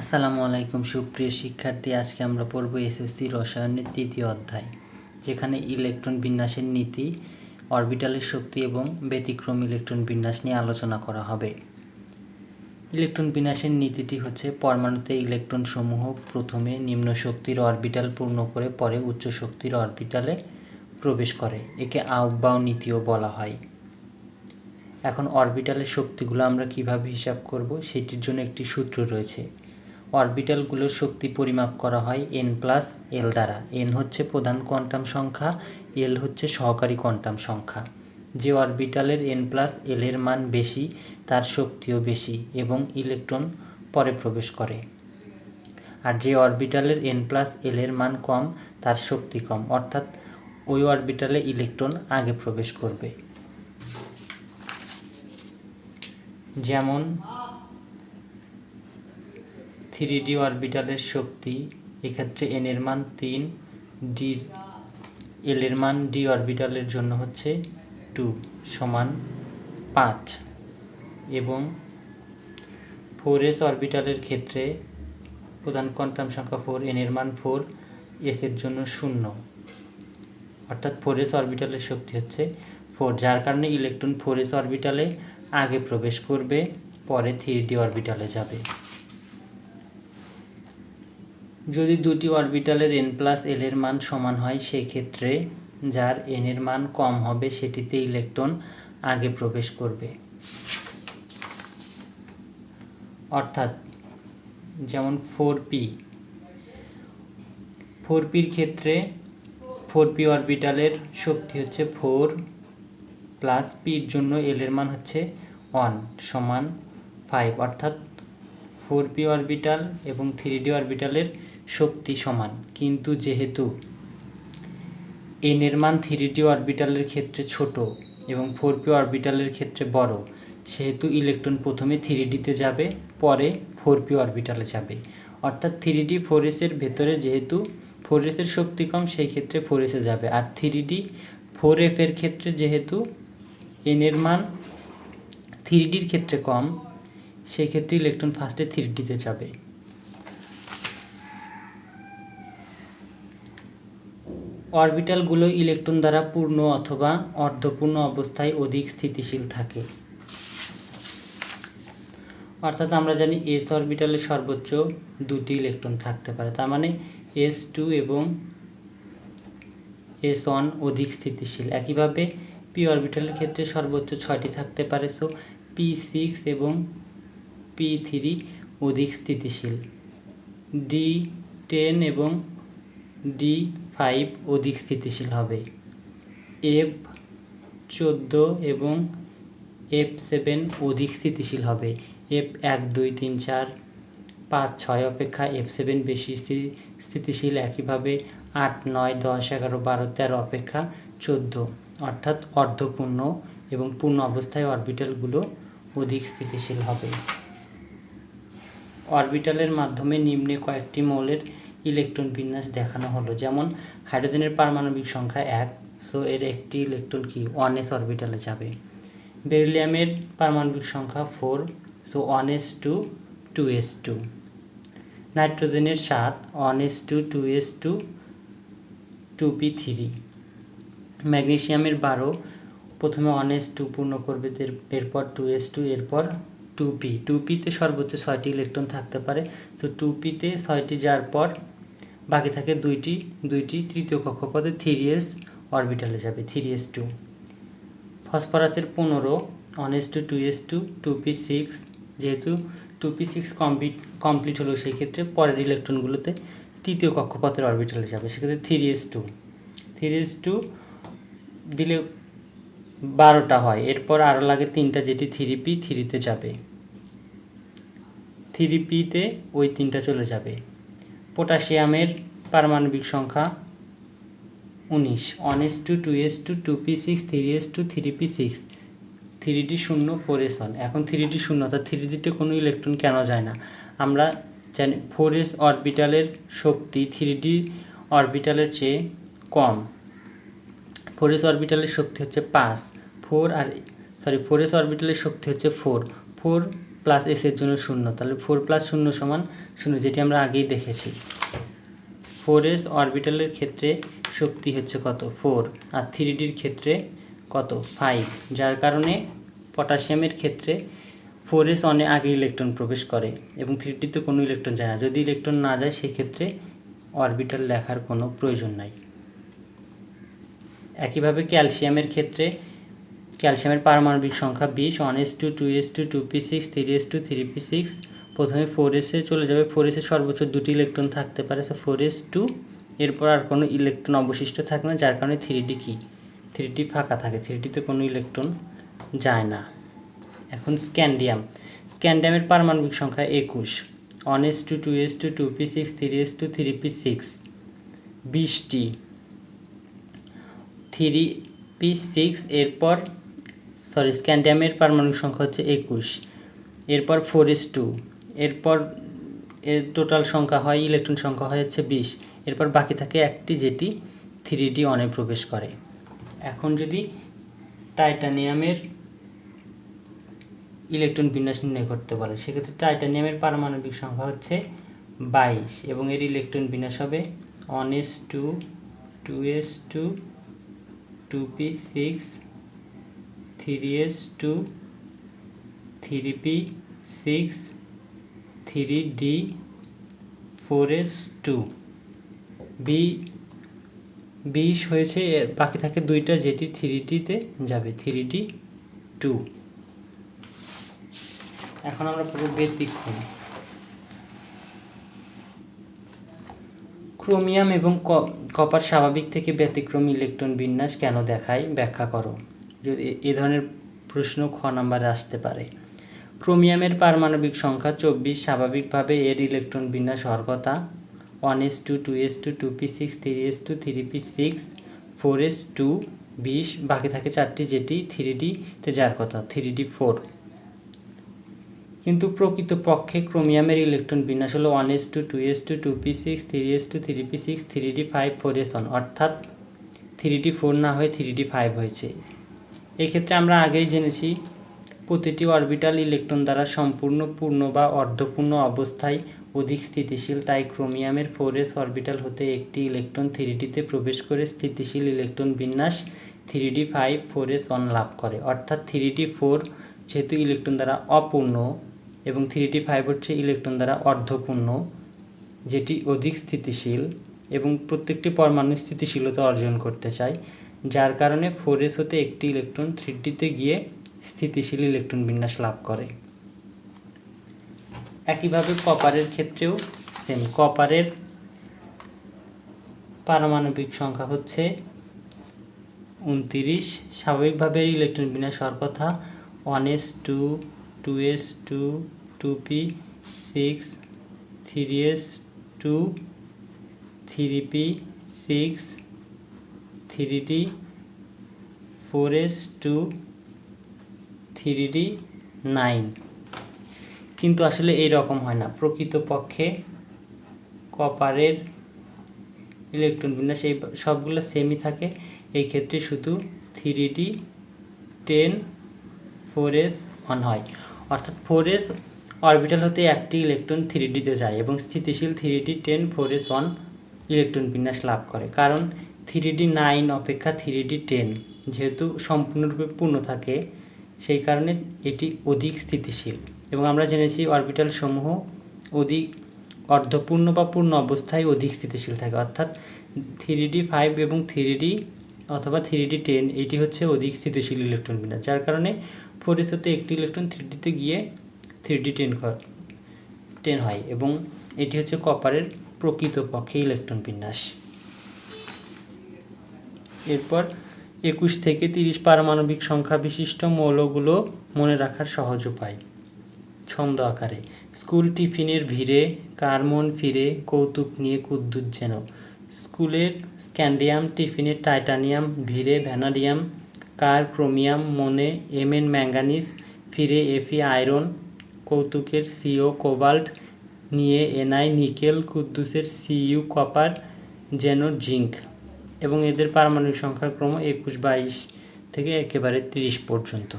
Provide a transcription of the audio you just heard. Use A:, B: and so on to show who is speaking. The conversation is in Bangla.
A: আসসালামু আলাইকুম, সুপ্রিয় শিক্ষার্থী। আজকে আমরা পড়ব এসএসসি রসায়নের তৃতীয় অধ্যায়, যেখানে ইলেকট্রন বিন্যাসের নীতি, অরবিটালের শক্তি এবং ব্যতিক্রম ইলেকট্রন বিন্যাস নিয়ে আলোচনা করা হবে। ইলেকট্রন বিন্যাসের নীতিটি হচ্ছে পরমাণুতে ইলেকট্রন সমূহ প্রথমে নিম্ন শক্তির অরবিটাল পূর্ণ করে পরে উচ্চ শক্তির অরবিটালে প্রবেশ করে, একে আহ্বাও নীতিও বলা হয়। এখন অরবিটালের শক্তিগুলো আমরা কীভাবে হিসাব করব, সেটির জন্য একটি সূত্র রয়েছে। অরবিটালগুলোর শক্তি পরিমাপ করা হয় এন প্লাস এল দ্বারা। এন হচ্ছে প্রধান কোয়ান্টাম সংখ্যা এল হচ্ছে সহকারী কোয়ান্টাম সংখ্যা। যে অরবিটালের এন প্লাস এল মান বেশি, তার শক্তিও বেশি এবং ইলেকট্রন পরে প্রবেশ করে। আর যে অরবিটালের এন প্লাস এল মান কম, তার শক্তি কম। অর্থাৎ ওই অরবিটালে ইলেকট্রন আগে প্রবেশ করবে। যেমন থ্রি ডি অরবিটালের শক্তি, এক্ষেত্রে এন এর মান তিন, ডি, এল এর মান ডি অরবিটালের জন্য হচ্ছে টু সমান পাঁচ। এবং ফোর এস অরবিটালের ক্ষেত্রে প্রধান কোয়ান্টাম সংখ্যা ফোর, এন এর মান ফোর, এস এর জন্য শূন্য। অর্থাৎ ফোর এস অরবিটালের শক্তি হচ্ছে ফোর, যার কারণে ইলেকট্রন ফোর এস অরবিটালে আগে প্রবেশ করবে, পরে থ্রি ডি অরবিটালে যাবে। যদি দুটি অরবিটালের এন প্লাস এল এর মান সমান হয় সেই ক্ষেত্রে যার এন এর মান কম হবে সেটিতে ইলেকট্রন আগে প্রবেশ করবে। অর্থাৎ যেমন ফোর পি, ফোর পির ক্ষেত্রে ফোর পি অরবিটালের শক্তি হচ্ছে ফোর প্লাস পির জন্য এল এর মান হচ্ছে ওয়ান সমান ফাইভ। অর্থাৎ ফোর পি অরবিটাল এবং থ্রি ডি অরবিটালের শক্তি সমান। কিন্তু যেহেতু এন এর মান থ্রি ডি অরবিটালের ক্ষেত্রে ছোট এবং ফোর পি অরবিটালের ক্ষেত্রে বড়, সেহেতু ইলেকট্রন প্রথমে থ্রি ডিতে যাবে, পরে ফোর পি অরবিটালে যাবে। অর্থাৎ থ্রি ডি ফোর এসের ভেতরে যেহেতু ফোর এসের শক্তি কম, সেই ক্ষেত্রে ফোর এসে যাবে। আর থ্রি ডি ফোর এফ এর ক্ষেত্রে যেহেতু এন এর মান থ্রি ডির ক্ষেত্রে কম, সেই ক্ষেত্রে ইলেকট্রন ফার্স্টে থ্রি ডিতে যাবে। অরবিটালগুলো ইলেকট্রন দ্বারা পূর্ণ অথবা অর্ধপূর্ণ অবস্থায় অধিক স্থিতিশীল থাকে। অর্থাৎ আমরা জানি এস অরবিটালে সর্বোচ্চ দুটি ইলেকট্রন থাকতে পারে। তার মানে এস টু এবং এস ওয়ান অধিক স্থিতিশীল। একইভাবে পি অরবিটালের ক্ষেত্রে সর্বোচ্চ ছয়টি থাকতে পারে। সো পি সিক্স এবং পি থ্রি অধিক স্থিতিশীল। ডি টেন এবং ডি ফাইভ অধিক স্থিতিশীল হবে। এফ চোদ্দ এবং এফ সেভেন অধিক স্থিতিশীল হবে। এফ এক, দুই, তিন, চার, পাঁচ, ছয় অপেক্ষা এফ সেভেন বেশি স্থি- স্থিতিশীল একইভাবে আট, নয়, দশ, এগারো, বারো, তেরো অপেক্ষা চোদ্দ। অর্থাৎ অর্ধপূর্ণ এবং পূর্ণ অবস্থায় অরবিটালগুলো অধিক স্থিতিশীল হবে। অরবিটালের মাধ্যমে নিম্নে কয়েকটি মৌলের ইলেকট্রন বিন্যাস দেখানো হলো। যেমন, হাইড্রোজেনের পারমাণবিক সংখ্যা এক, সো এর একটি ইলেকট্রন কি? ওয়ান এস অরবিটালে যাবে। বেরিলিয়ামের পারমাণবিক সংখ্যা four, so one S two two S two. নাইট্রোজেনের সাত, one S two two S two two P three. ম্যাগনেসিয়ামের বারো, প্রথমে ওয়ান এস টু পূর্ণ করবে, এর- এরপর টু এস টু, এরপর টু পি টু পিতে সর্বোচ্চ ছয়টি ইলেকট্রন থাকতে পারে। সো টু পিতে ছয়টি যাওয়ার পর বাকি থাকে দুইটি দুইটি তৃতীয় কক্ষপথে থ্রি এস অরবিটালে যাবে থ্রি এস টু ফসফরাসের পনেরো one S two two S two two P six যেহেতু two P six complete complete হলো, সেই ক্ষেত্রে পরের ইলেকট্রনগুলোতে তৃতীয় কক্ষপথের অরবিটালে যাবে, সেক্ষেত্রে three S two three S two দিলে বারোটা হয়, এরপর আরও লাগে তিনটা, যেটি থ্রি পি থ্রিতে যাবে। থ্রি পিতে ওই তিনটা চলে যাবে। পটাশিয়ামের পারমাণবিক সংখ্যা উনিশ। One S two two S two two P six three S two three P six three D শূন্য ফোর এস ওয়ান এখন থ্রি ডি শূন্য, অর্থাৎ থ্রি ডিতে কোনো ইলেকট্রন কেন যায় না? আমরা জানি ফোর এস অরবিটালের শক্তি থ্রি ডি অরবিটালের চেয়ে কম। ফোর এস অরবিটালের শক্তি হচ্ছে পাঁচ। ফোর আর সরি ফোর এস অরবিটালের শক্তি হচ্ছে ফোর ফোর প্লাস এস এর জন্য শূন্য। তাহলে ফোর প্লাস শূন্য সমান শূন্য, যেটি আমরা আগেই দেখেছি। ফোর এস অরবিটালের ক্ষেত্রে শক্তি হচ্ছে কত? ফোর আর থ্রি ডির ক্ষেত্রে কত? ফাইভ যার কারণে পটাশিয়ামের ক্ষেত্রে ফোর এস অনেক আগে ইলেকট্রন প্রবেশ করে এবং থ্রি ডিতে কোনো ইলেকট্রন যায় না। যদি ইলেকট্রন না যায়, সেক্ষেত্রে অরবিটাল লেখার কোনো প্রয়োজন নাই। একইভাবে ক্যালসিয়ামের ক্ষেত্রে ক্যালসিয়ামের পারমাণবিক সংখ্যা বিশ one S two two S two two P six three S two three P six প্রথমে ফোর এসে চলে যাবে। ফোর এসে সর্বোচ্চ দুটি ইলেকট্রন থাকতে পারে। সো ফোর এস টু এরপর আর কোনো ইলেকট্রন অবশিষ্ট থাকে না, যার কারণে থ্রি ডি কী? থ্রি ডি ফাঁকা থাকে। থ্রি ডিতে কোনো ইলেকট্রন যায় না। এখন স্ক্যান্ডিয়াম স্ক্যান্ডিয়ামের পারমাণবিক সংখ্যা একুশ। One S two two S two two P six three S two three P six বিশটি। থ্রি পি সিক্স এরপর সরি স্ক্যান্ডিয়ামের পারমাণবিক সংখ্যা হচ্ছে একুশ। এরপর ফোর এস টু এরপর এর টোটাল সংখ্যা হয় ইলেকট্রন সংখ্যা হয় হচ্ছে বিশ। এরপর বাকি থাকে একটি যেটি থ্রি ডি অনে প্রবেশ করে। এখন যদি টাইটানিয়ামের ইলেকট্রন বিন্যাস নির্ণয় করতে বলে, সেক্ষেত্রে টাইটানিয়ামের পারমাণবিক সংখ্যা হচ্ছে বাইশ এবং এর ইলেকট্রন বিন্যাস হবে one S two two S two two P six three S two three P six three D four S two B বিশ হয়েছে, এর বাকি থাকে দুইটা, যেটি থ্রি ডিতে যাবে থ্রি ডি টু এখন আমরা পড়ব ব্যতিক্রম ক্রোমিয়াম এবং কপার স্বাভাবিক থেকে ব্যতিক্রম ইলেকট্রন বিন্যাস কেন দেখায়? ব্যাখ্যা করো। যদি এ- ধরনের প্রশ্ন খ নাম্বারে আসতে পারে। ক্রোমিয়ামের পারমাণবিক সংখ্যা চব্বিশ, স্বাভাবিকভাবে এর ইলেকট্রন বিন্যাস হওয়ার one S two two S two two P six, three S two, three P six, four S two, বিশ, বাকি থাকে চারটি যেটি থ্রি ডিতে যার কথা, থ্রি ডি ফোর। কিন্তু প্রকৃতপক্ষে ক্রোমিয়ামের ইলেকট্রন বিন্যাস হলো one S two two S two two P six, three S two, three P six, three D five, four S অর্থাৎ থ্রি ডি ফোর না হয়ে থ্রি ডি ফাইভ হয়েছে। এক্ষেত্রে আমরা আগেই জেনেছি, প্রতিটি অরবিটাল ইলেকট্রন দ্বারা সম্পূর্ণ পূর্ণ বা অর্ধপূর্ণ অবস্থায় অধিক স্থিতিশীল তাই ক্রোমিয়ামের ফোর এস অরবিটাল হতে একটি ইলেকট্রন থ্রি ডিতে প্রবেশ করে স্থিতিশীল ইলেকট্রন বিন্যাস three D five four S one লাভ করে। অর্থাৎ থ্রি ডি ফোর যেহেতু ইলেকট্রন দ্বারা অপূর্ণ এবং থ্রি ডি ফাইভ হচ্ছে ইলেকট্রন দ্বারা অর্ধপূর্ণ, যেটি অধিক স্থিতিশীল এবং প্রত্যেকটি পরমাণু স্থিতিশীলতা অর্জন করতে চায়। যার কারণে ফোর এস হতে একটি ইলেকট্রন থ্রি ডিতে গিয়ে স্থিতিশীল ইলেকট্রন বিন্যাস লাভ করে। একইভাবে কপারের ক্ষেত্রেও সেম কপারের পারমাণবিক সংখ্যা হচ্ছে উনতিরিশ। স্বাভাবিকভাবে ইলেকট্রন বিন্যাস হওয়ার কথা one S two two S two two P six three S two three P six three D four S two three D nine. কিন্তু আসলে এই রকম হয় না। প্রকৃতপক্ষে কপারের ইলেকট্রন বিন্যাস এই সবগুলো সেমই থাকে। এই ক্ষেত্রে শুধু three D ten four S one হয়। অর্থাৎ ফোর এস অরবিটাল হতে একটি ইলেকট্রন থ্রি ডিতে যায় এবং স্থিতিশীল three D ten four S one electron বিন্যাস লাভ করে। কারণ থ্রি ডি নাইন অপেক্ষা থ্রি ডি টেন যেহেতু সম্পূর্ণরূপে পূর্ণ থাকে, সেই কারণে এটি অধিক স্থিতিশীল। এবং আমরা জেনেছি অরবিটাল সমূহ অধিক অর্ধপূর্ণ বা পূর্ণ অবস্থায় অধিক স্থিতিশীল থাকে। অর্থাৎ থ্রি ডি ফাইভ এবং থ্রি ডি অথবা থ্রি ডি টেন এটি হচ্ছে অধিক স্থিতিশীল ইলেকট্রন বিন্যাস যার কারণে ফোর এসতে একটি ইলেকট্রন থ্রি ডিতে গিয়ে থ্রি ডি টেন টেন হয় এবং এটি হচ্ছে কপারের প্রকৃতপক্ষে ইলেকট্রন বিন্যাস। এরপর একুশ থেকে তিরিশ পারমাণবিক সংখ্যা বিশিষ্ট মৌলগুলো মনে রাখার সহজ উপায়। ছন্দ আকারে। স্কুল টিফিনের ভিড়ে কার মন ফিরে, কৌতুক নিয়ে কুদ্দুত যেন। স্কুলের স্ক্যান্ডিয়াম টিফিনের টাইটানিয়াম ভিড়ে ভ্যানাডিয়াম, কার ক্রোমিয়াম মনে এমএন ম্যাঙ্গানিজ ফিরে এফি আয়রন, কৌতুকের সিও কোবাল্ট নিয়ে এনআই নিকেল কুদ্দুসের সিইউ কপার যেন জিঙ্ক। এবং এদের পারমাণবিক সংখ্যার ক্রম একুশ বাইশ থেকে একেবারে তিরিশ পর্যন্ত।